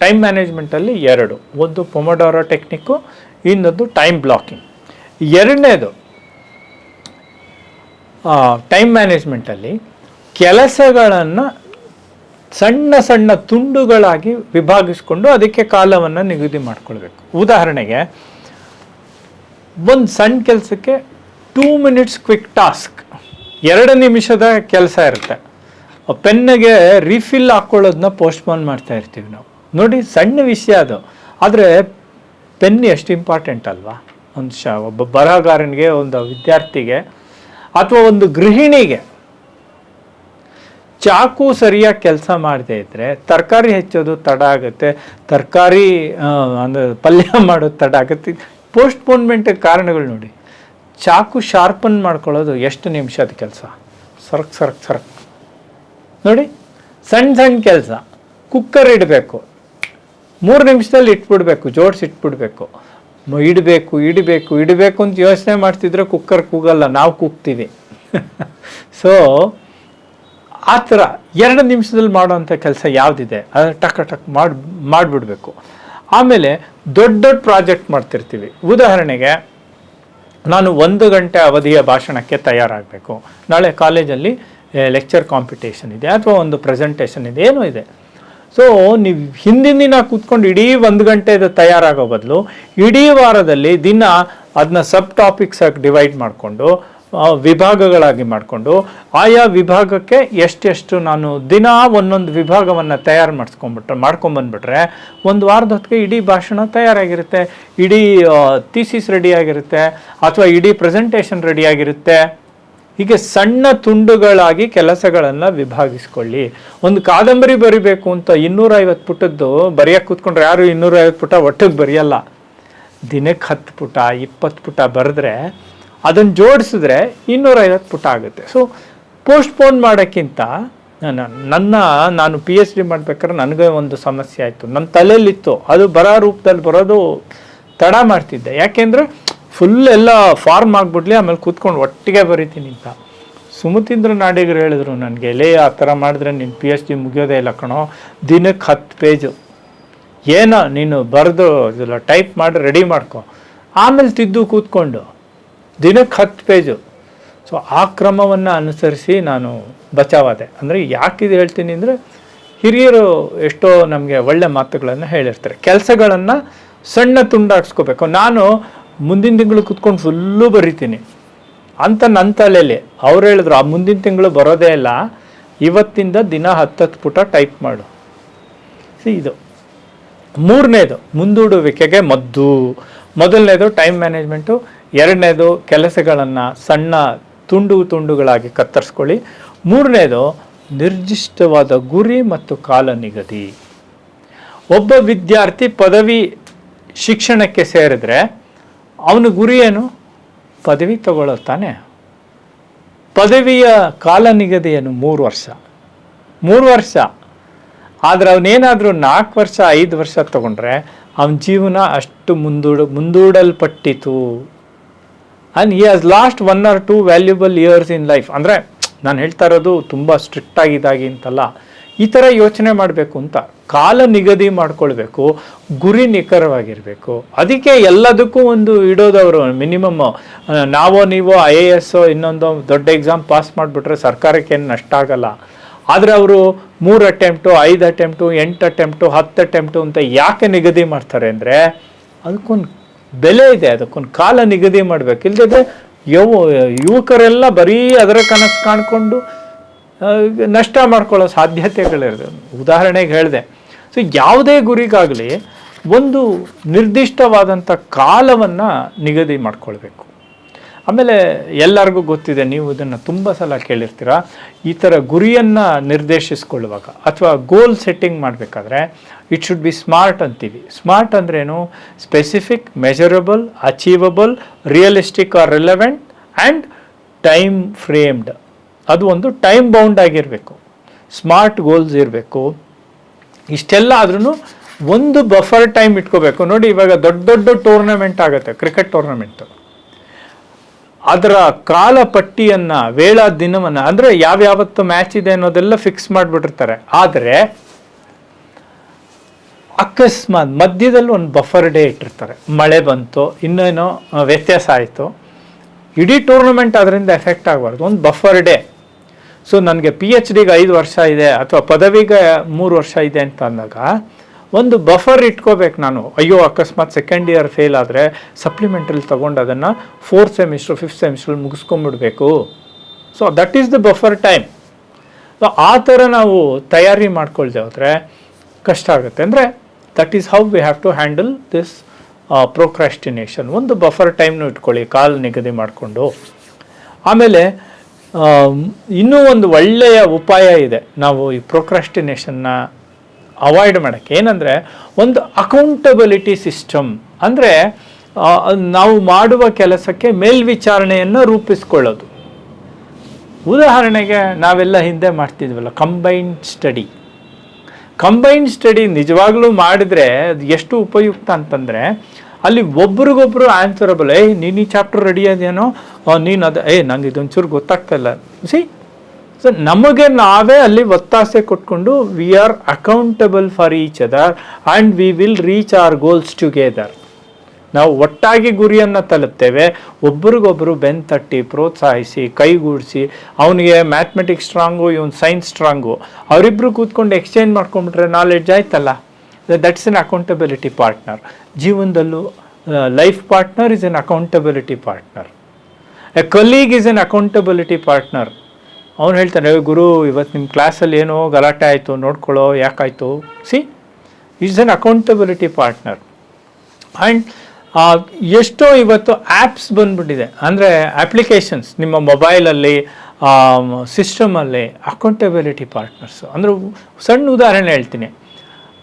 Time ಮ್ಯಾನೇಜ್ಮೆಂಟಲ್ಲಿ ಎರಡು, ಒಂದು ಪೊಮೊಡೋರೋ ಟೆಕ್ನಿಕ್ಕು ಇನ್ನೊಂದು ಟೈಮ್ ಬ್ಲಾಕಿಂಗ್ ಎರಡನೇದು ಟೈಮ್ ಮ್ಯಾನೇಜ್ಮೆಂಟಲ್ಲಿ ಕೆಲಸಗಳನ್ನು ಸಣ್ಣ ಸಣ್ಣ ತುಂಡುಗಳಾಗಿ ವಿಭಾಗಿಸ್ಕೊಂಡು ಅದಕ್ಕೆ ಕಾಲವನ್ನು ನಿಗದಿ ಮಾಡ್ಕೊಳ್ಬೇಕು. ಉದಾಹರಣೆಗೆ, ಒಂದು ಸಣ್ಣ ಕೆಲಸಕ್ಕೆ ಟೂ ಮಿನಿಟ್ಸ್ ಕ್ವಿಕ್ ಟಾಸ್ಕ್ ಎರಡು ನಿಮಿಷದ ಕೆಲಸ ಇರುತ್ತೆ. ಪೆನ್ನಿಗೆ ರಿಫಿಲ್ ಹಾಕ್ಕೊಳ್ಳೋದನ್ನ ಪೋಸ್ಟ್ಪೋನ್ ಮಾಡ್ತಾ ಇರ್ತೀವಿ ನಾವು. ನೋಡಿ ಸಣ್ಣ ವಿಷಯ ಅದು. ಆದರೆ ಪೆನ್ ಎಷ್ಟು ಇಂಪಾರ್ಟೆಂಟ್ ಅಲ್ವಾ? ಒಂದು ಶ, ಒಬ್ಬ ಬರಹಗಾರನಿಗೆ, ಒಂದು ವಿದ್ಯಾರ್ಥಿಗೆ, ಅಥವಾ ಒಂದು ಗೃಹಿಣಿಗೆ. ಚಾಕು ಸರಿಯಾಗಿ ಕೆಲಸ ಮಾಡದೇ ಇದ್ದರೆ ತರಕಾರಿ ಹೆಚ್ಚೋದು ತಡ ಆಗುತ್ತೆ. ತರಕಾರಿ ಅಂದರೆ ಪಲ್ಯ ಮಾಡೋದು ತಡ ಆಗುತ್ತೆ. ಪೋಸ್ಟ್ಪೋನ್ಮೆಂಟ್ ಕಾರಣಗಳು ನೋಡಿ. ಚಾಕು ಶಾರ್ಪನ್ ಮಾಡ್ಕೊಳ್ಳೋದು ಎಷ್ಟು ನಿಮಿಷದ ಕೆಲಸ? ಸರಕ್ ಸರಕ್ ಸರಕ್. ನೋಡಿ ಸಣ್ಣ ಸಣ್ಣ ಕೆಲಸ. ಕುಕ್ಕರ್ ಇಡಬೇಕು. ಮೂರು ನಿಮಿಷದಲ್ಲಿ ಇಟ್ಬಿಡ್ಬೇಕು, ಜೋಡಿಸಿ ಇಟ್ಬಿಡ್ಬೇಕು. ಇಡಬೇಕು ಇಡಬೇಕು ಇಡಬೇಕು ಅಂತ ಯೋಚನೆ ಮಾಡ್ತಿದ್ರೆ ಕುಕ್ಕರ್ ಕೂಗಲ್ಲ, ನಾವು ಕೂಗ್ತೀವಿ. ಸೊ ಆ ಥರ ಎರಡು ನಿಮಿಷದಲ್ಲಿ ಮಾಡೋವಂಥ ಕೆಲಸ ಯಾವುದಿದೆ, ಅದನ್ನು ಟಕ್ ಟಕ್ ಮಾಡಿ, ಮಾಡಿಬಿಡ್ಬೇಕು. ಆಮೇಲೆ ದೊಡ್ಡ ದೊಡ್ಡ ಪ್ರಾಜೆಕ್ಟ್ ಮಾಡ್ತಿರ್ತೀವಿ. ಉದಾಹರಣೆಗೆ, ನಾನು ಒಂದು ಗಂಟೆ ಅವಧಿಯ ಭಾಷಣಕ್ಕೆ ತಯಾರಾಗಬೇಕು. ನಾಳೆ ಕಾಲೇಜಲ್ಲಿ ಲೆಕ್ಚರ್ ಕಾಂಪಿಟೇಷನ್ ಇದೆ, ಅಥವಾ ಒಂದು ಪ್ರೆಸೆಂಟೇಷನ್ ಇದೆ, ಏನೂ ಇದೆ. ಸೊ ನೀವು ಹಿಂದಿನ ದಿನ ಕೂತ್ಕೊಂಡು ಇಡೀ ಒಂದು ಗಂಟೆದು ತಯಾರಾಗೋ ಬದಲು ಇಡೀ ವಾರದಲ್ಲಿ ದಿನ ಅದನ್ನ ಸಬ್ ಟಾಪಿಕ್ಸ್ ಆಗಿ ಡಿವೈಡ್ ಮಾಡಿಕೊಂಡು ವಿಭಾಗಗಳಾಗಿ ಮಾಡಿಕೊಂಡು, ಆಯಾ ವಿಭಾಗಕ್ಕೆ ಎಷ್ಟೆಷ್ಟು ನಾನು ದಿನ ಒಂದೊಂದು ವಿಭಾಗವನ್ನು ತಯಾರು ಮಾಡಿಸ್ಕೊಂಬಿಟ್ರೆ, ಮಾಡ್ಕೊಂಬಂದ್ಬಿಟ್ರೆ ಒಂದು ವಾರದ ಹೊತ್ತಿಗೆ ಇಡೀ ಭಾಷಣ ತಯಾರಾಗಿರುತ್ತೆ, ಇಡೀ ಥೀಸಿಸ್ ರೆಡಿಯಾಗಿರುತ್ತೆ ಅಥವಾ ಇಡೀ ಪ್ರೆಸೆಂಟೇಷನ್ ರೆಡಿಯಾಗಿರುತ್ತೆ ಹೀಗೆ ಸಣ್ಣ ತುಂಡುಗಳಾಗಿ ಕೆಲಸಗಳನ್ನು ವಿಭಾಗಿಸ್ಕೊಳ್ಳಿ. ಒಂದು ಕಾದಂಬರಿ ಬರಿಬೇಕು ಅಂತ ಇನ್ನೂರೈವತ್ತು ಪುಟದ್ದು ಬರೆಯಕ್ಕೆ ಕೂತ್ಕೊಂಡ್ರೆ ಯಾರು ಇನ್ನೂರೈವತ್ತು ಪುಟ ಒಟ್ಟಿಗೆ ಬರೆಯಲ್ಲ. ದಿನಕ್ಕೆ ಹತ್ತು ಪುಟ, ಇಪ್ಪತ್ತು ಪುಟ ಬರೆದ್ರೆ ಅದನ್ನು ಜೋಡಿಸಿದ್ರೆ ಇನ್ನೂರೈವತ್ತು ಪುಟ ಆಗುತ್ತೆ. ಸೊ ಪೋಸ್ಟ್ಪೋನ್ ಮಾಡೋಕ್ಕಿಂತ ನನ್ನ ನನ್ನ, ನಾನು ಪಿ ಎಚ್ ಡಿ ಮಾಡ್ಬೇಕಾದ್ರೆ ನನಗೆ ಒಂದು ಸಮಸ್ಯೆ ಆಯಿತು. ನನ್ನ ತಲೆಯಲ್ಲಿತ್ತು. ಅದು ಬರೋ ರೂಪದಲ್ಲಿ ಬರೋದು ತಡ ಮಾಡ್ತಿದ್ದೆ. ಯಾಕೆಂದರೆ ಫುಲ್ ಎಲ್ಲ ಫಾರ್ಮ್ ಆಗಿಬಿಡ್ಲಿ ಆಮೇಲೆ ಕೂತ್ಕೊಂಡು ಒಟ್ಟಿಗೆ ಬರಿತೀನಿ ಅಂತ. ಸುಮತೀಂದ್ರ ನಾಡಿಗರು ಹೇಳಿದ್ರು ನನಗೆ ಎಲೆ ಆ ಥರ ಮಾಡಿದ್ರೆ ನಿನ್ನ ಪಿ ಎಚ್ ಡಿ ಮುಗಿಯೋದೇ ಇಲ್ಲ ಕಣೋ. ದಿನಕ್ಕೆ ಹತ್ತು ಪೇಜು ಏನೋ, ನೀನು ಬರೆದು ಇದೆಲ್ಲ ಟೈಪ್ ಮಾಡಿ ರೆಡಿ ಮಾಡ್ಕೊ. ಆಮೇಲೆ ತಿದ್ದು ಕೂತ್ಕೊಂಡು ದಿನಕ್ಕೆ ಹತ್ತು ಪೇಜು ಸೊ ಆ ಕ್ರಮವನ್ನು ಅನುಸರಿಸಿ ನಾನು ಬಚಾವಾದೆ. ಅಂದರೆ ಯಾಕಿದು ಹೇಳ್ತೀನಿ ಅಂದರೆ, ಹಿರಿಯರು ಎಷ್ಟೋ ನಮಗೆ ಒಳ್ಳೆ ಮಾತುಗಳನ್ನು ಹೇಳಿರ್ತಾರೆ. ಕೆಲಸಗಳನ್ನು ಸಣ್ಣ ತುಂಡಾಡ್ಸ್ಕೋಬೇಕು. ನಾನು ಮುಂದಿನ ತಿಂಗಳು ಕುತ್ಕೊಂಡು ಫುಲ್ಲು ಬರಿತೀನಿ. ಅಂತ ನನ್ನ ತಲೆಯಲ್ಲಿ ಅವ್ರು ಹೇಳಿದ್ರು, ಆ ಮುಂದಿನ ತಿಂಗಳು ಬರೋದೇ ಇಲ್ಲ, ಇವತ್ತಿಂದ ದಿನ ಹತ್ತತ್ತು ಪುಟ ಟೈಪ್ ಮಾಡು. ಸಿ ಇದು. ಮೂರನೇದು, ಮುಂದೂಡುವಿಕೆಗೆ ಮದ್ದು. ಮೊದಲನೇದು ಟೈಮ್ ಮ್ಯಾನೇಜ್ಮೆಂಟು ಎರಡನೇದು ಕೆಲಸಗಳನ್ನು ಸಣ್ಣ ತುಂಡು ತುಂಡುಗಳಾಗಿ ಕತ್ತರಿಸ್ಕೊಳ್ಳಿ. ಮೂರನೇದು ನಿರ್ದಿಷ್ಟವಾದ ಗುರಿ ಮತ್ತು ಕಾಲ ನಿಗದಿ. ಒಬ್ಬ ವಿದ್ಯಾರ್ಥಿ ಪದವಿ ಶಿಕ್ಷಣಕ್ಕೆ ಸೇರಿದ್ರೆ ಅವನ ಗುರಿ ಏನು ಪದವಿ ತಗೊಳ್ಳುತ್ತಾನೆ. ತಾನೆ ಪದವಿಯ ಕಾಲ ನಿಗದಿ ಮೂರು ವರ್ಷ. ಮೂರು ವರ್ಷ. ಆದರೆ ಅವನೇನಾದರೂ ನಾಲ್ಕು ವರ್ಷ, ಐದು ವರ್ಷ ತಗೊಂಡ್ರೆ ಅವನ ಜೀವನ ಅಷ್ಟು ಮುಂದೂಡ, ಮುಂದೂಡಲ್ಪಟ್ಟಿತು. And he has lost one or two valuable years in life ಅಂದರೆ ನಾನು ಹೇಳ್ತಾ ಇರೋದು ತುಂಬ ಸ್ಟ್ರಿಕ್ಟಾಗಿದ್ದಾಗಿ ಅಂತಲ್ಲ. ಈ ಥರ ಯೋಚನೆ ಮಾಡಬೇಕು ಅಂತ ಕಾಲ ನಿಗದಿ ಮಾಡ್ಕೊಳ್ಬೇಕು, ಗುರಿ ನಿಖರವಾಗಿರಬೇಕು. ಅದಕ್ಕೆ ಎಲ್ಲದಕ್ಕೂ ಒಂದು ಇಡೋದವರು, ಮಿನಿಮಮ್ ನಾವೋ ನೀವೋ ಐ ಎ ಎಸ್ ಇನ್ನೊಂದು ದೊಡ್ಡ ಎಕ್ಸಾಮ್ ಪಾಸ್ ಮಾಡಿಬಿಟ್ರೆ ಸರ್ಕಾರಕ್ಕೆ ಏನು ನಷ್ಟ ಆಗಲ್ಲ. ಆದರೆ ಅವರು ಮೂರು ಅಟೆಂಪ್ಟು, ಐದು ಅಟೆಂಪ್ಟು, ಎಂಟು ಅಟೆಂಪ್ಟು, ಹತ್ತು ಅಟೆಂಪ್ಟು ಅಂತ ಯಾಕೆ ನಿಗದಿ ಮಾಡ್ತಾರೆ ಅಂದರೆ ಅದಕ್ಕೊಂದು ಬೆಲೆ ಇದೆ, ಅದಕ್ಕೊಂದು ಕಾಲ ನಿಗದಿ ಮಾಡಬೇಕು. ಇಲ್ಲದಿದ್ದರೆ ಯವ ಯುವಕರೆಲ್ಲ ಬರೀ ಅದರ ಕನಸು ಕಾಣ್ಕೊಂಡು ನಷ್ಟ ಮಾಡ್ಕೊಳ್ಳೋ ಸಾಧ್ಯತೆಗಳಿರ್ತವೆ ಉದಾಹರಣೆಗೆ ಹೇಳಿದೆ, ಸೊ ಯಾವುದೇ ಗುರಿಗಾಗಲಿ ಒಂದು ನಿರ್ದಿಷ್ಟವಾದಂಥ ಕಾಲವನ್ನು ನಿಗದಿ ಮಾಡ್ಕೊಳ್ಬೇಕು. ಆಮೇಲೆ ಎಲ್ಲರಿಗೂ ಗೊತ್ತಿದೆ, ನೀವು ಇದನ್ನು ತುಂಬ ಸಲ ಕೇಳಿರ್ತೀರ, ಈ ಥರ ಗುರಿಯನ್ನು ನಿರ್ದೇಶಿಸ್ಕೊಳ್ಳುವಾಗ ಅಥವಾ ಗೋಲ್ ಸೆಟ್ಟಿಂಗ್ ಮಾಡಬೇಕಾದ್ರೆ ಇಟ್ ಶುಡ್ ಬಿ ಸ್ಮಾರ್ಟ್ ಅಂತೀವಿ. ಸ್ಮಾರ್ಟ್ ಅಂದ್ರೇನು specific measurable achievable realistic or relevant and time framed ಅದು ಒಂದು ಟೈಮ್ ಬೌಂಡ್ ಆಗಿರಬೇಕು. ಸ್ಮಾರ್ಟ್ ಗೋಲ್ಸ್ ಇರಬೇಕು. ಇಷ್ಟೆಲ್ಲ ಆದ್ರೂ ಒಂದು ಬಫರ್ ಟೈಮ್ ಇಟ್ಕೋಬೇಕು. ನೋಡಿ, ಇವಾಗ ದೊಡ್ಡ ದೊಡ್ಡ ಟೂರ್ನಮೆಂಟ್ ಆಗುತ್ತೆ ಕ್ರಿಕೆಟ್ ಟೂರ್ನಮೆಂಟು ಅದರ ಕಾಲ ಪಟ್ಟಿಯನ್ನ ವೇಳಾ ದಿನವನ್ನ, ಅಂದ್ರೆ ಯಾವ್ಯಾವತ್ತು ಮ್ಯಾಚ್ ಇದೆ ಅನ್ನೋದೆಲ್ಲ ಫಿಕ್ಸ್ ಮಾಡಿಬಿಟ್ಟಿರ್ತಾರೆ. ಆದರೆ, ಅಕಸ್ಮಾತ್ ಮಧ್ಯದಲ್ಲಿ ಒಂದು ಬಫರ್ ಡೇ ಇಟ್ಟಿರ್ತಾರೆ. ಮಳೆ ಬಂತು, ಇನ್ನೇನೋ ವ್ಯತ್ಯಾಸ ಆಯಿತು. ಇಡೀ ಟೂರ್ನಮೆಂಟ್ ಅದರಿಂದ ಎಫೆಕ್ಟ್ ಆಗಬಾರ್ದು. ಒಂದು ಬಫರ್ ಡೇ ಸೊ ನನಗೆ ಪಿ ಎಚ್ ಡಿಗೆ ಐದು ವರ್ಷ ಇದೆ ಅಥವಾ ಪದವಿಗೆ ಮೂರು ವರ್ಷ ಇದೆ ಅಂತ ಅಂದಾಗ ಒಂದು ಬಫರ್ ಇಟ್ಕೋಬೇಕು ನಾನು. ಅಯ್ಯೋ ಅಕಸ್ಮಾತ್ ಸೆಕೆಂಡ್ ಇಯರ್ ಫೇಲ್ ಆದರೆ ಸಪ್ಲಿಮೆಂಟ್ರಲ್ಲಿ ತೊಗೊಂಡು ಅದನ್ನು ಫೋರ್ತ್ ಸೆಮಿಸ್ಟ್ರು ಫಿಫ್ತ್ ಸೆಮಿಸ್ಟ್ರಲ್ಲಿ ಮುಗಿಸ್ಕೊಂಬಿಡ್ಬೇಕು. So that is the buffer time so ಆ ಥರ ನಾವು ತಯಾರಿ ಮಾಡ್ಕೊಳ್ದೆ ಹೋದರೆ ಕಷ್ಟ ಆಗುತ್ತೆ. ಅಂದರೆ that is how we have to handle this procrastination ಒಂದು ಬಫರ್ ಟೈಮ್ನು ಇಟ್ಕೊಳ್ಳಿ ಕಾಲ್ ನಿಗದಿ ಮಾಡಿಕೊಂಡು. ಆಮೇಲೆ ಆಮ್, ಇನ್ನೂ ಒಂದು ಒಳ್ಳೆಯ ಉಪಾಯ ಇದೆ. ನಾವು ಈ ಪ್ರೊಕ್ರಾಸ್ಟಿನೇಷನ್ನ ಅವಾಯ್ಡ್ ಮಾಡೋಕ್ಕೆ. ಏನಂದರೆ, ಒಂದು ಅಕೌಂಟಬಿಲಿಟಿ ಸಿಸ್ಟಮ್ ಅಂದರೆ ನಾವು ಮಾಡುವ ಕೆಲಸಕ್ಕೆ ಮೇಲ್ವಿಚಾರಣೆಯನ್ನು ರೂಪಿಸ್ಕೊಳ್ಳೋದು. ಉದಾಹರಣೆಗೆ, ನಾವೆಲ್ಲ ಹಿಂದೆ ಮಾಡ್ತಿದ್ವಲ್ಲ ಕಂಬೈನ್ಡ್ ಸ್ಟಡಿ ಕಂಬೈನ್ಡ್ ಸ್ಟಡಿ ನಿಜವಾಗ್ಲೂ ಮಾಡಿದ್ರೆ ಅದು ಎಷ್ಟು ಉಪಯುಕ್ತ ಅಂತಂದರೆ ಅಲ್ಲಿ ಒಬ್ರಿಗೊಬ್ರು ಆನ್ಸರಬಲ್ ಏಯ್, ನೀನು ಈ ಚಾಪ್ಟರ್ ರೆಡಿ ಅದೇನೋ? ನೀನು ಅದು ಏಯ್, ನಂಗೆ ಇದೊಂಚೂರು ಗೊತ್ತಾಗ್ತಾಯಿಲ್ಲ ಸಿ ಸೊ ನಮಗೆ ನಾವೇ ಅಲ್ಲಿ ಒತ್ತಾಸೆ ಕೊಟ್ಕೊಂಡು we are accountable for each other and we will reach our goals together ನಾವು ಒಟ್ಟಾಗಿ ಗುರಿಯನ್ನು ತಲುಪ್ತೇವೆ. ಒಬ್ರಿಗೊಬ್ರು ಬೆನ್ ತಟ್ಟಿ, ಪ್ರೋತ್ಸಾಹಿಸಿ, ಕೈಗೂಡಿಸಿ, ಅವನಿಗೆ ಮ್ಯಾಥ್ಮೆಟಿಕ್ಸ್ ಸ್ಟ್ರಾಂಗು ಇವನು ಸೈನ್ಸ್ ಸ್ಟ್ರಾಂಗು ಅವರಿಬ್ಬರು ಕೂತ್ಕೊಂಡು ಎಕ್ಸ್ಚೇಂಜ್ ಮಾಡ್ಕೊಂಬಿಟ್ರೆ ನಾಲೆಡ್ಜ್ ಆಯ್ತಲ್ಲ? ದಟ್ಸ್ ಎನ್ ಅಕೌಂಟಬಿಲಿಟಿ ಪಾರ್ಟ್ನರ್ ಜೀವನದಲ್ಲೂ life partner is an accountability partner a colleague is an accountability partner ಅವನು ಹೇಳ್ತಾನೆ, "ಏ ಗುರು, ಇವತ್ತು ನಿಮ್ಮ ಕ್ಲಾಸಲ್ಲಿ ಏನೋ ಗಲಾಟೆ ಆಯಿತು, ನೋಡ್ಕೊಳ್ಳೋ, ಯಾಕಾಯಿತು? She is an accountability partner and ಎಷ್ಟೋ ಇವತ್ತು ಆ್ಯಪ್ಸ್ ಬಂದ್ಬಿಟ್ಟಿದೆ. ಅಂದರೆ ಅಪ್ಲಿಕೇಶನ್ಸ್ ನಿಮ್ಮ ಮೊಬೈಲಲ್ಲಿ ಸಿಸ್ಟಮಲ್ಲಿ ಅಕೌಂಟಬಿಲಿಟಿ ಪಾರ್ಟ್ನರ್ಸು ಅಂದರೆ ಸಣ್ಣ ಉದಾಹರಣೆ ಹೇಳ್ತೀನಿ.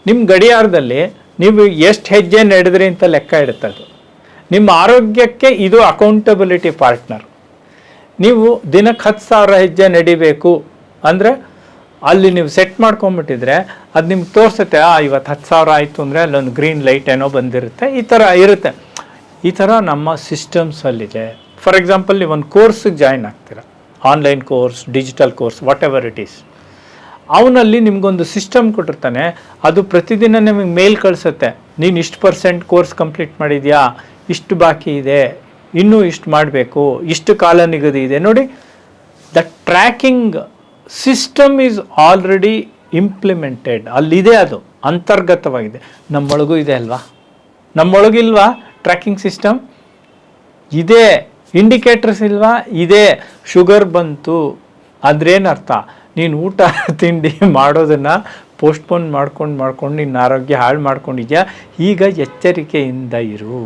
ನಿಮ್ಮ ಗಡಿಯಾರದಲ್ಲಿ ನೀವು ಎಷ್ಟು ಹೆಜ್ಜೆ ನಡೆದ್ರಿ ಅಂತ ಲೆಕ್ಕ ಇಡುತ್ತೆ ಅದು ನಿಮ್ಮ ಆರೋಗ್ಯಕ್ಕೆ ಇದು ಅಕೌಂಟಬಿಲಿಟಿ ಪಾರ್ಟ್ನರ್ ನೀವು ದಿನಕ್ಕೆ ಹತ್ತು ಸಾವಿರ ಹೆಜ್ಜೆ ನಡಿಬೇಕು ಅಂದರೆ ಅಲ್ಲಿ ನೀವು ಸೆಟ್ ಮಾಡ್ಕೊಂಬಿಟ್ಟಿದ್ರೆ ಅದು ನಿಮ್ಗೆ ತೋರಿಸುತ್ತೆ, ಆ, ಇವತ್ತು ಹತ್ತು ಸಾವಿರ ಆಯಿತು ಅಂದರೆ ಅಲ್ಲೊಂದು ಗ್ರೀನ್ ಲೈಟ್ ಏನೋ ಬಂದಿರುತ್ತೆ. ಈ ಥರ ಇರುತ್ತೆ. ಈ ಥರ ನಮ್ಮ ಸಿಸ್ಟಮ್ಸಲ್ಲಿದೆ ಫಾರ್ ಎಕ್ಸಾಂಪಲ್ ಒಂದು ಕೋರ್ಸಿಗೆ join ಆಗ್ತೀರ. Online course digital course whatever it is ಅವನಲ್ಲಿ ನಿಮಗೊಂದು ಸಿಸ್ಟಮ್ ಕೊಟ್ಟಿರ್ತಾನೆ, ಅದು ಪ್ರತಿದಿನ ನಿಮಗೆ ಮೇಲ್ ಕಳಿಸುತ್ತೆ. ನೀನು ಇಷ್ಟು ಪರ್ಸೆಂಟ್ ಕೋರ್ಸ್ ಕಂಪ್ಲೀಟ್ ಮಾಡಿದ್ಯಾ? ಇಷ್ಟು ಬಾಕಿ ಇದೆ. ಇನ್ನೂ ಇಷ್ಟು ಮಾಡಬೇಕು. ಇಷ್ಟು ಕಾಲ ನಿಗದಿ ಇದೆ. ನೋಡಿ, the tracking system is already implemented. ಅಲ್ಲಿದೆ ಅದು. ಅಂತರ್ಗತವಾಗಿದೆ. ನಮ್ಮೊಳಗೂ ಇದೆ ಅಲ್ವಾ? ನಮ್ಮೊಳಗಿಲ್ವಾ ಟ್ರ್ಯಾಕಿಂಗ್ ಸಿಸ್ಟಮ್? ಇದೆ. ಇಂಡಿಕೇಟರ್ಸ್ ಇಲ್ವಾ? ಇದೆ. ಶುಗರ್ ಬಂತು. ಅದ್ರೇನರ್ಥ? ನೀನು ಊಟ, ತಿಂಡಿ ಮಾಡೋದನ್ನು ಪೋಸ್ಟ್ಪೋನ್ ಮಾಡ್ಕೊಂಡು ಮಾಡ್ಕೊಂಡು ನಿನ್ನ ಆರೋಗ್ಯ ಹಾಳು ಮಾಡ್ಕೊಂಡಿದ್ಯಾ? ಈಗ ಎಚ್ಚರಿಕೆಯಿಂದ ಇರು.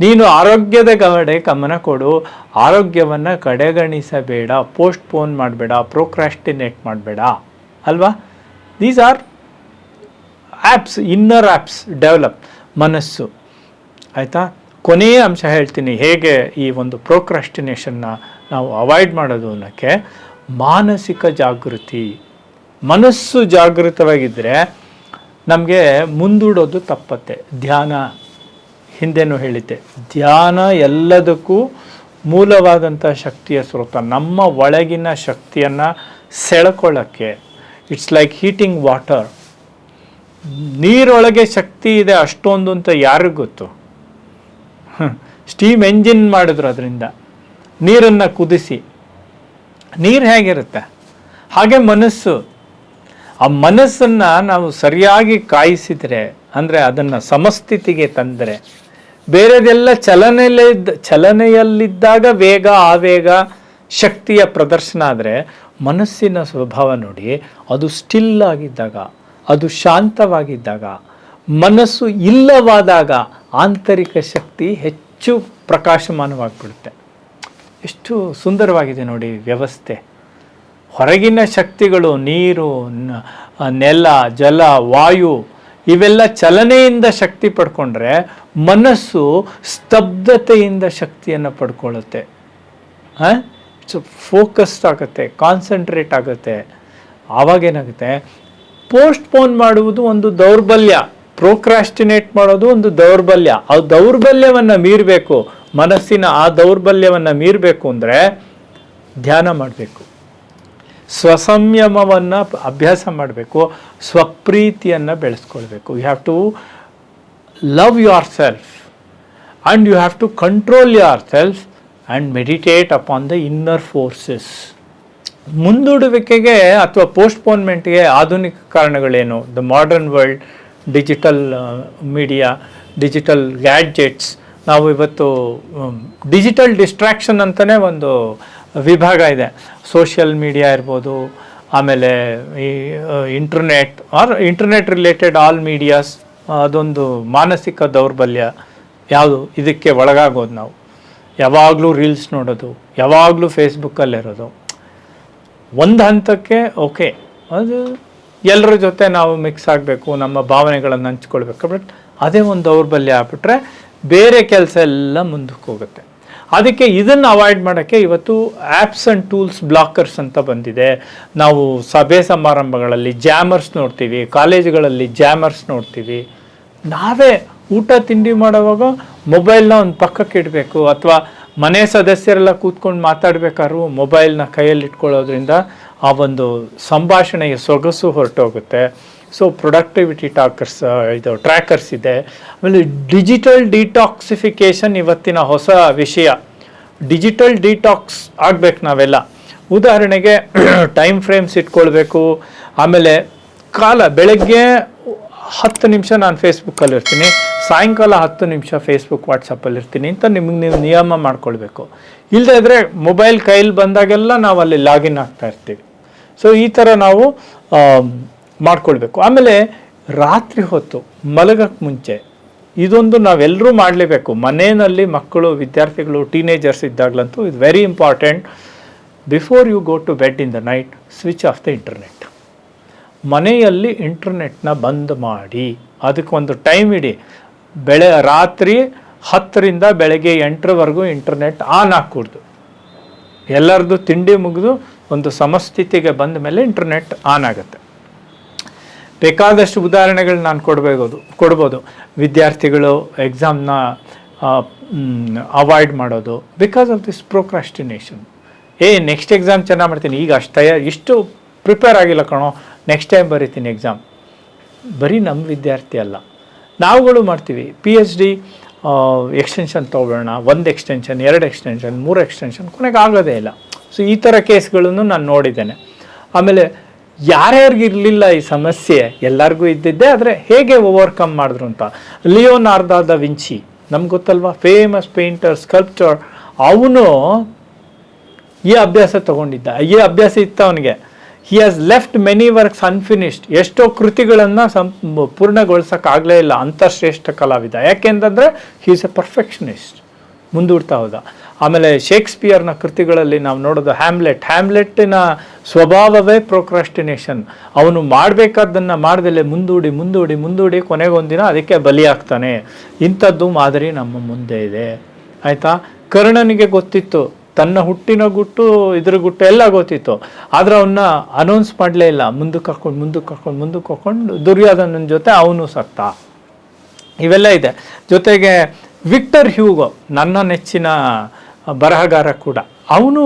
ನೀನು ಆರೋಗ್ಯದ ಕಡೆ ಗಮನ ಕೊಡು. ಆರೋಗ್ಯವನ್ನು ಕಡೆಗಣಿಸಬೇಡ ಪೋಸ್ಟ್ಪೋನ್ ಮಾಡಬೇಡ ಪ್ರೋಕ್ರಾಸ್ಟಿನೇಟ್ ಮಾಡಬೇಡ. ಅಲ್ವಾ? These are apps inner apps develop ಮನಸ್ಸು. ಆಯಿತಾ? ಕೊನೆಯ ಅಂಶ ಹೇಳ್ತೀನಿ. ಹೇಗೆ ಈ ಒಂದು ಪ್ರೋಕ್ರಾಸ್ಟಿನೇಷನ್ನ ನಾವು ಅವಾಯ್ಡ್ ಮಾಡೋದು ಅನ್ನೋಕ್ಕೆ? ಮಾನಸಿಕ ಜಾಗೃತಿ. ಮನಸ್ಸು ಜಾಗೃತವಾಗಿದ್ದರೆ ನಮಗೆ ಮುಂದೂಡೋದು ತಪ್ಪತ್ತೆ. ಧ್ಯಾನ ಹಿಂದೆನೂ ಹೇಳಿದ್ದೆ. ಧ್ಯಾನ ಎಲ್ಲದಕ್ಕೂ ಮೂಲವಾದಂಥ ಶಕ್ತಿಯ ಸ್ರೋತ. ನಮ್ಮ ಒಳಗಿನ ಶಕ್ತಿಯನ್ನು ಸೆಳ್ಕೊಳ್ಳೋಕ್ಕೆ ಇಟ್ಸ್ ಲೈಕ್ ಹೀಟಿಂಗ್ ವಾಟರ್ ನೀರೊಳಗೆ ಶಕ್ತಿ ಇದೆ ಅಷ್ಟೊಂದು ಅಂತ ಯಾರಿಗೂ ಗೊತ್ತು. ಸ್ಟೀಮ್ ಎಂಜಿನ್ ಮಾಡಿದ್ರು ಅದರಿಂದ. ನೀರನ್ನು ಕುದಿಸಿ. ನೀರು ಹೇಗಿರುತ್ತೆ? ಹಾಗೆ ಮನಸ್ಸು. ಆ ಮನಸ್ಸನ್ನು ನಾವು ಸರಿಯಾಗಿ ಕಾಯಿಸಿದರೆ, ಅಂದರೆ ಅದನ್ನು ಸಮಸ್ಥಿತಿಗೆ ತಂದರೆ, ಬೇರೆದೆಲ್ಲ ಚಲನೆಯಲ್ಲಿದ್ದ, ಚಲನೆಯಲ್ಲಿದ್ದಾಗ ವೇಗ, ಆವೇಗ, ಶಕ್ತಿಯ ಪ್ರದರ್ಶನ ಆದರೆ, ಮನಸ್ಸಿನ ಸ್ವಭಾವ ನೋಡಿ, ಅದು ಸ್ಟಿಲ್ ಆಗಿದ್ದಾಗ, ಅದು ಶಾಂತವಾಗಿದ್ದಾಗ, ಮನಸ್ಸು ಇಲ್ಲವಾದಾಗ ಆಂತರಿಕ ಶಕ್ತಿ ಹೆಚ್ಚು ಪ್ರಕಾಶಮಾನವಾಗಿಬಿಡುತ್ತೆ. ಎಷ್ಟು ಸುಂದರವಾಗಿದೆ ನೋಡಿ ವ್ಯವಸ್ಥೆ. ಹೊರಗಿನ ಶಕ್ತಿಗಳು, ನೀರು ನೆಲ, ಜಲ, ವಾಯು ಇವೆಲ್ಲ ಚಲನೆಯಿಂದ ಶಕ್ತಿ ಪಡ್ಕೊಂಡ್ರೆ ಮನಸ್ಸು ಸ್ತಬ್ಧತೆಯಿಂದ ಶಕ್ತಿಯನ್ನು ಪಡ್ಕೊಳ್ಳುತ್ತೆ. ಸೊ ಫೋಕಸ್ಡ್ ಆಗುತ್ತೆ ಕಾನ್ಸಂಟ್ರೇಟ್ ಆಗುತ್ತೆ. ಆವಾಗೇನಾಗುತ್ತೆ ಪೋಸ್ಟ್ಪೋನ್ ಮಾಡುವುದು ಒಂದು ದೌರ್ಬಲ್ಯ. ಪ್ರೋಕ್ರಾಸ್ಟಿನೇಟ್ ಮಾಡೋದು ಒಂದು ದೌರ್ಬಲ್ಯ. ಆ ದೌರ್ಬಲ್ಯವನ್ನು ಮೀರಬೇಕು. ಮನಸ್ಸಿನ ಆ ದೌರ್ಬಲ್ಯವನ್ನು ಮೀರಬೇಕು ಅಂದರೆ ಧ್ಯಾನ ಮಾಡಬೇಕು. ಸ್ವಸಂಯಮವನ್ನು ಅಭ್ಯಾಸ ಮಾಡಬೇಕು, ಸ್ವಪ್ರೀತಿಯನ್ನು ಬೆಳೆಸ್ಕೊಳ್ಬೇಕು. You have to love yourself and you have to control yourself and meditate upon the inner forces ಮುಂದೂಡುವಿಕೆಗೆ ಅಥವಾ ಪೋಸ್ಟ್ಪೋನ್ಮೆಂಟ್ಗೆ ಆಧುನಿಕ ಕಾರಣಗಳೇನು? The modern world digital media digital gadgets ನಾವು ಇವತ್ತು ಡಿಜಿಟಲ್ ಡಿಸ್ಟ್ರಾಕ್ಷನ್ ಅಂತಲೇ ಒಂದು ವಿಭಾಗ ಇದೆ. ಸೋಷಿಯಲ್ ಮೀಡಿಯಾ ಇರ್ಬೋದು, ಆಮೇಲೆ ಈ internet or internet related all medias ಅದೊಂದು ಮಾನಸಿಕ ದೌರ್ಬಲ್ಯ. ಯಾವುದು? ಇದಕ್ಕೆ ಒಳಗಾಗೋದು ನಾವು. ಯಾವಾಗಲೂ ರೀಲ್ಸ್ ನೋಡೋದು, ಯಾವಾಗಲೂ ಫೇಸ್ಬುಕ್ಕಲ್ಲಿರೋದು ಒಂದು ಹಂತಕ್ಕೆ ಓಕೆ ಅದು ಎಲ್ಲರ ಜೊತೆ ನಾವು ಮಿಕ್ಸ್ ಆಗಬೇಕು, ನಮ್ಮ ಭಾವನೆಗಳನ್ನು ಹಂಚ್ಕೊಳ್ಬೇಕು. ಬಟ್ ಅದೇ ಒಂದು ದೌರ್ಬಲ್ಯ ಆಗ್ಬಿಟ್ರೆ ಬೇರೆ ಕೆಲಸ ಎಲ್ಲ ಮುಂದಕ್ಕೆ ಹೋಗುತ್ತೆ. ಅದಕ್ಕೆ ಇದನ್ನು ಅವಾಯ್ಡ್ ಮಾಡೋಕ್ಕೆ ಇವತ್ತು ಆ್ಯಪ್ಸ್ ಆ್ಯಂಡ್ ಟೂಲ್ಸ್ ಬ್ಲಾಕರ್ಸ್ ಅಂತ ಬಂದಿದೆ. ನಾವು ಸಭೆ ಸಮಾರಂಭಗಳಲ್ಲಿ ಜಾಮರ್ಸ್ ನೋಡ್ತೀವಿ, ಕಾಲೇಜುಗಳಲ್ಲಿ ಜಾಮರ್ಸ್ ನೋಡ್ತೀವಿ. ನಾವೇ ಊಟ, ತಿಂಡಿ ಮಾಡುವಾಗ ಮೊಬೈಲ್ನ ಒಂದು ಪಕ್ಕಕ್ಕೆ ಇಡಬೇಕು, ಅಥವಾ ಮನೆ ಸದಸ್ಯರೆಲ್ಲ ಕೂತ್ಕೊಂಡು ಮಾತಾಡಬೇಕಾದ್ರು ಮೊಬೈಲ್ನ ಕೈಯಲ್ಲಿ ಇಟ್ಕೊಳ್ಳೋದ್ರಿಂದ ಆ ಒಂದು ಸಂಭಾಷಣೆಯ ಸೊಗಸು ಹೊರಟೋಗುತ್ತೆ. ಸೊ ಪ್ರೊಡಕ್ಟಿವಿಟಿ ಟಾಕರ್ಸ್ ಇದು ಟ್ರ್ಯಾಕರ್ಸ್ ಇದೆ. ಆಮೇಲೆ ಡಿಜಿಟಲ್ ಡಿಟಾಕ್ಸಿಫಿಕೇಷನ್ ಇವತ್ತಿನ ಹೊಸ ವಿಷಯ. ಡಿಜಿಟಲ್ ಡಿಟಾಕ್ಸ್ ಆಗ್ಬೇಕು ನಾವೆಲ್ಲ. ಉದಾಹರಣೆಗೆ ಟೈಮ್ ಫ್ರೇಮ್ಸ್ ಇಟ್ಕೊಳ್ಬೇಕು. ಆಮೇಲೆ ಕಾಲ, ಬೆಳಗ್ಗೆ ಹತ್ತು ನಿಮಿಷ ನಾನು ಫೇಸ್ಬುಕ್ಕಲ್ಲಿ ಇರ್ತೀನಿ. ಸಾಯಂಕಾಲ ಹತ್ತು ನಿಮಿಷ ಫೇಸ್ಬುಕ್ ವಾಟ್ಸಪ್ಪಲ್ಲಿ ಇರ್ತೀನಿ ಅಂತ ನಿಮಗೆ ನೀವು ನಿಯಮ ಮಾಡ್ಕೊಳ್ಬೇಕು. ಇಲ್ಲದೇ ಇದ್ದರೆ ಮೊಬೈಲ್ ಕೈಲಿ ಬಂದಾಗೆಲ್ಲ ನಾವು ಅಲ್ಲಿ ಲಾಗಿನ್ ಆಗ್ತಾ ಇರ್ತೀವಿ. ಸೊ ಈ ಥರ ನಾವು ಮಾಡ್ಕೊಳ್ಬೇಕು. ಆಮೇಲೆ ರಾತ್ರಿ ಹೊತ್ತು ಮಲಗಕ್ಕೆ ಮುಂಚೆ ಇದೊಂದು ನಾವೆಲ್ಲರೂ ಮಾಡಲೇಬೇಕು. ಮನೆಯಲ್ಲಿ ಮಕ್ಕಳು, ವಿದ್ಯಾರ್ಥಿಗಳು ಟೀನೇಜರ್ಸ್ ಇದ್ದಾಗಲಂತೂ ಇದು very important before you go to bed in the night switch off the internet ಮನೆಯಲ್ಲಿ ಇಂಟರ್ನೆಟ್ನ ಬಂದ್ ಮಾಡಿ. ಅದಕ್ಕೆ ಒಂದು ಟೈಮ್ ಇಡಿ. ಬೆಳೆ, ರಾತ್ರಿ ಹತ್ತರಿಂದ ಬೆಳಗ್ಗೆ ಎಂಟರವರೆಗೂ ಇಂಟರ್ನೆಟ್ ಆನ್ ಹಾಕೂಡ್ದು ಎಲ್ಲರದು ತಿಂಡಿ ಮುಗಿದು ಒಂದು ಸಮಸ್ಥಿತಿಗೆ ಬಂದ ಮೇಲೆ ಇಂಟರ್ನೆಟ್ ಆನ್ ಆಗುತ್ತೆ. ಬೇಕಾದಷ್ಟು ಉದಾಹರಣೆಗಳು ನಾನು ಕೊಡಬೇಕು ಕೊಡ್ಬೋದು. ವಿದ್ಯಾರ್ಥಿಗಳು ಎಕ್ಸಾಮ್ನ ಅವಾಯ್ಡ್ ಮಾಡೋದು ಬಿಕಾಸ್ ಆಫ್ ದಿಸ್ ಪ್ರೋಕ್ರಾಸ್ಟಿನೇಷನ್ ಏ ನೆಕ್ಸ್ಟ್ ಎಕ್ಸಾಮ್ ಚೆನ್ನಾಗಿ ಮಾಡ್ತೀನಿ, ಈಗ ಅಷ್ಟು ಇಷ್ಟು ಪ್ರಿಪೇರ್ ಆಗಿಲ್ಲ ಕಣೋ ನೆಕ್ಸ್ಟ್ ಟೈಮ್ ಬರೀತೀನಿ ಎಕ್ಸಾಮ್ ಬರೀ ನಮ್ಮ ವಿದ್ಯಾರ್ಥಿ ಅಲ್ಲ. ನಾವುಗಳು ಮಾಡ್ತೀವಿ ಪಿ ಎಚ್ ಡಿ ಎಕ್ಸ್ಟೆನ್ಷನ್ ತೊಗೊಳ್ಳೋಣ, ಒಂದು ಎಕ್ಸ್ಟೆನ್ಷನ್ ಎರಡು ಎಕ್ಸ್ಟೆನ್ಷನ್ ಮೂರು ಎಕ್ಸ್ಟೆನ್ಷನ್ ಕೊನೆಗೆ ಆಗೋದೇ ಇಲ್ಲ. ಸೊ ಈ ಥರ ಕೇಸ್ಗಳನ್ನು ನಾನು ನೋಡಿದ್ದೇನೆ. ಆಮೇಲೆ ಯಾರ್ಯಾರಿಗೆ ಇರಲಿಲ್ಲ ಈ ಸಮಸ್ಯೆ? ಎಲ್ಲರಿಗೂ ಇದ್ದಿದ್ದೆ, ಆದರೆ ಹೇಗೆ ಓವರ್ಕಮ್ ಮಾಡಿದ್ರು ಅಂತ? ಲಿಯೋನಾರ್ದ ದ ವಿಂಚಿ ನಮ್ಗೆ ಗೊತ್ತಲ್ವಾ? ಫೇಮಸ್ ಪೇಂಟರ್ ಸ್ಕಲ್ಪ್ಚರ್ ಅವನು ಈ ಅಭ್ಯಾಸ ತಗೊಂಡಿದ್ದ. ಈ ಅಭ್ಯಾಸ ಇತ್ತು ಅವನಿಗೆ. He has left many works unfinished ಎಷ್ಟೋ ಕೃತಿಗಳನ್ನು ಸಂ, ಪೂರ್ಣಗೊಳಿಸೋಕ್ಕಾಗಲೇ ಇಲ್ಲ. ಅಂತ ಶ್ರೇಷ್ಠ ಕಲಾವಿದ. ಯಾಕೆಂತಂದರೆ ಹಿ ಈಸ್ ಎ ಪರ್ಫೆಕ್ಷನಿಸ್ಟ್ ಮುಂದೂಡ್ತಾ ಹೋದ. ಆಮೇಲೆ ಶೇಕ್ಸ್ಪಿಯರ್ನ ಕೃತಿಗಳಲ್ಲಿ ನಾವು ನೋಡೋದು ಹ್ಯಾಮ್ಲೆಟ್. ಹ್ಯಾಮ್ಲೆಟ್ಟಿನ ಸ್ವಭಾವವೇ ಪ್ರೊಕ್ರಾಸ್ಟಿನೇಷನ್. ಅವನು ಮಾಡಬೇಕಾದ್ದನ್ನು ಮಾಡದಲ್ಲಿ ಮುಂದೂಡಿ ಮುಂದೂಡಿ ಮುಂದೂಡಿ ಕೊನೆಗೊಂದಿನ ಅದಕ್ಕೆ ಬಲಿಯಾಗ್ತಾನೆ. ಇಂಥದ್ದು ಮಾದರಿ ನಮ್ಮ ಮುಂದೆ ಇದೆ. ಆಯಿತಾ? ಕರ್ಣನಿಗೆ ಗೊತ್ತಿತ್ತು. ತನ್ನ ಹುಟ್ಟಿನ ಗುಟ್ಟು, ಇದ್ರ ಗುಟ್ಟು ಎಲ್ಲ ಗೊತ್ತಿತ್ತು. ಆದರೆ ಅವನ್ನ ಅನೌನ್ಸ್ ಮಾಡಲೇ ಇಲ್ಲ. ಮುಂದಕ್ಕೆ ಹಾಕೊಂಡು ಮುಂದಕ್ಕೆ ಹಾಕೊಂಡು ಮುಂದಕ್ಕೆ ಹಾಕೊಂಡು ದುರ್ಯೋಧನನ ಜೊತೆ ಅವನು ಸತ್ತ. ಇವೆಲ್ಲ ಇದೆ. ಜೊತೆಗೆ ವಿಕ್ಟರ್ ಹ್ಯೂಗೋ, ನನ್ನ ನೆಚ್ಚಿನ ಬರಹಗಾರ ಕೂಡ. ಅವನು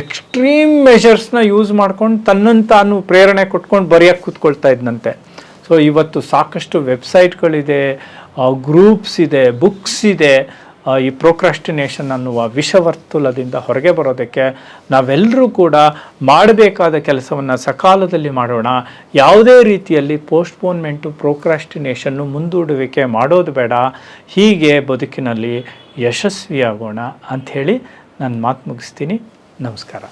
ಎಕ್ಸ್ಟ್ರೀಮ್ ಮೆಷರ್ಸ್ನ ಯೂಸ್ ಮಾಡ್ಕೊಂಡು ತನ್ನನ್ನು ತಾನು ಪ್ರೇರಣೆ ಕೊಟ್ಕೊಂಡು ಬರೆಯೋಕ್ಕೆ ಕೂತ್ಕೊಳ್ತಾ ಇದ್ದಂತೆ ಸೊ, ಇವತ್ತು ಸಾಕಷ್ಟು ವೆಬ್ಸೈಟ್ಗಳಿದೆ ಗ್ರೂಪ್ಸ್ ಇದೆ, ಬುಕ್ಸ್ ಇದೆ ಈ ಪ್ರೋಕ್ರಾಸ್ಟಿನೇಷನ್ ಅನ್ನುವ ವಿಷವರ್ತುಲದಿಂದ ಹೊರಗೆ ಬರೋದಕ್ಕೆ ನಾವೆಲ್ಲರೂ ಕೂಡ ಮಾಡಬೇಕಾದ ಕೆಲಸವನ್ನು ಸಕಾಲದಲ್ಲಿ ಮಾಡೋಣ. ಯಾವುದೇ ರೀತಿಯಲ್ಲಿ ಪೋಸ್ಟ್ಪೋನ್ಮೆಂಟು ಪ್ರೋಕ್ರಾಸ್ಟಿನೇಷನ್ನು ಮುಂದೂಡುವಿಕೆ ಮಾಡೋದು ಬೇಡ. ಹೀಗೆ ಬದುಕಿನಲ್ಲಿ ಯಶಸ್ವಿಯಾಗೋಣ ಅಂಥೇಳಿ ನಾನು ಮಾತು ಮುಗಿಸ್ತೀನಿ. ನಮಸ್ಕಾರ.